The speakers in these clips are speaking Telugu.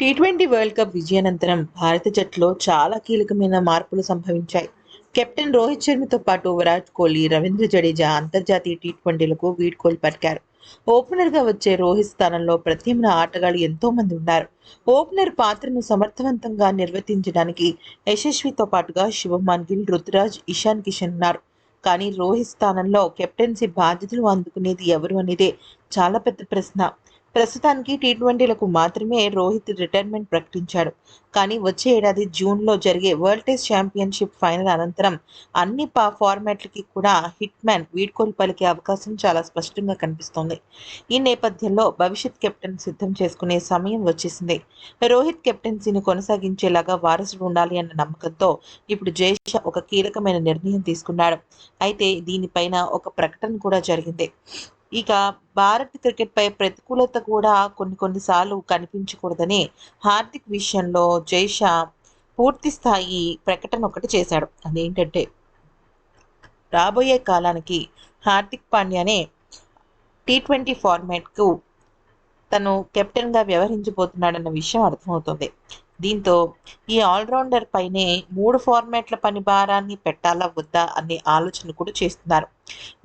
టీ ట్వంటీ వరల్డ్ కప్ విజయానంతరం భారత జట్టులో చాలా కీలకమైన మార్పులు సంభవించాయి. కెప్టెన్ రోహిత్ శర్మతో పాటు విరాట్ కోహ్లీ రవీంద్ర జడేజా అంతర్జాతీయ టీ ట్వంటీలకు వీడ్కోలు పలికారు. ఓపెనర్గా వచ్చే రోహిత్ స్థానంలో ప్రత్యామ్నాయ ఆటగాళ్ళు ఎంతో మంది ఉన్నారు. ఓపెనర్ పాత్రను సమర్థవంతంగా నిర్వర్తించడానికి యశస్వితో పాటుగా శుభమాన్ గిల్ రుతురాజ్ ఇషాన్ కిషన్ ఉన్నారు. కానీ రోహిత్ స్థానంలో కెప్టెన్సీ బాధ్యతలు అందుకునేది ఎవరు అనేదే చాలా పెద్ద ప్రశ్న. ప్రస్తుతానికి టీ ట్వంటీలకు మాత్రమే రోహిత్ రిటైర్మెంట్ ప్రకటించాడు. కానీ వచ్చే ఏడాది జూన్లో జరిగే వరల్డ్ టెస్ట్ ఛాంపియన్షిప్ ఫైనల్ అనంతరం అన్ని పా ఫార్మాట్లకి కూడా హిట్ మ్యాన్ వీడ్కోలు పలికే అవకాశం చాలా స్పష్టంగా కనిపిస్తోంది. ఈ నేపథ్యంలో భవిష్యత్ కెప్టెన్ సిద్ధం చేసుకునే సమయం వచ్చేసింది. రోహిత్ కెప్టెన్సీని కొనసాగించేలాగా వారసుడు ఉండాలి అన్న నమ్మకంతో ఇప్పుడు జయేష్ ఒక కీలకమైన నిర్ణయం తీసుకున్నాడు. అయితే దీనిపైన ఒక ప్రకటన కూడా జరిగింది. ఇక భారత్ క్రికెట్పై ప్రతికూలత కూడా కొన్ని కొన్నిసార్లు కనిపించకూడదని హార్దిక్ విషయంలో జైషా పూర్తి స్థాయి ప్రకటన ఒకటి చేశాడు. అదేంటంటే రాబోయే కాలానికి హార్దిక్ పాండ్యానే టీ ట్వంటీ ఫార్మాట్కు తను కెప్టెన్గా వ్యవహరించబోతున్నాడన్న విషయం అర్థమవుతుంది. దీంతో ఈ ఆల్రౌండర్ పైనే మూడు ఫార్మాట్ల పని భారాన్ని పెట్టాలా వద్దా అనే ఆలోచన కూడా చేస్తున్నారు.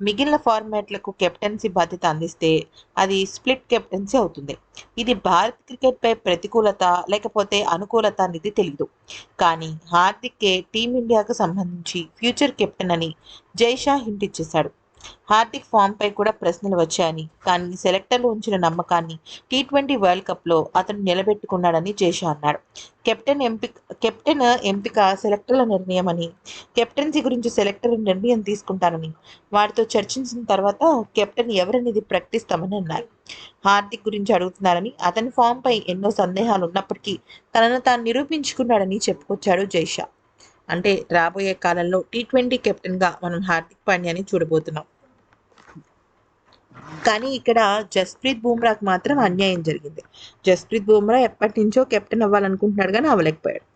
మిగిలిన ఫార్మాట్లకు కెప్టెన్సీ బాధ్యత అందిస్తే అది స్ప్లిట్ కెప్టెన్సీ అవుతుంది. ఇది భారత క్రికెట్పై ప్రతికూలత లేకపోతే అనుకూలత అనేది తెలియదు కానీ హార్దిక్కే టీమిండియాకు సంబంధించి ఫ్యూచర్ కెప్టెన్ అని జైషా హింట్ ఇచ్చేశాడు. హార్దిక్ ఫామ్పై కూడా ప్రశ్నలు వచ్చాయని కానీ సెలెక్టర్లు ఉంచిన నమ్మకాన్ని టీ ట్వంటీ వరల్డ్ కప్లో అతను నిలబెట్టుకున్నాడని జైషా అన్నాడు. కెప్టెన్ ఎంపిక కెప్టెన్ ఎంపిక సెలెక్టర్ల నిర్ణయం అని కెప్టెన్సీ గురించి సెలెక్టర్ నిర్ణయం తీసుకుంటానని వారితో చర్చించిన తర్వాత కెప్టెన్ ఎవరనేది ప్రకటిస్తామని అన్నారు. హార్దిక్ గురించి అడుగుతున్నారని అతని ఫామ్పై ఎన్నో సందేహాలు ఉన్నప్పటికీ తనను తాను నిరూపించుకున్నాడని చెప్పుకొచ్చాడు జైషా. అంటే రాబోయే కాలంలో టీ ట్వంటీ కెప్టెన్గా మనం హార్దిక్ పాండ్యాని చూడబోతున్నాం. కానీ ఇక్కడ జస్ప్రీత్ బుమ్రాకి మాత్రం అన్యాయం జరిగింది. జస్ప్రీత్ బూమ్రా ఎప్పటి నుంచో కెప్టెన్ అవ్వాలనుకుంటున్నాడు కానీ అవ్వలేకపోయాడు.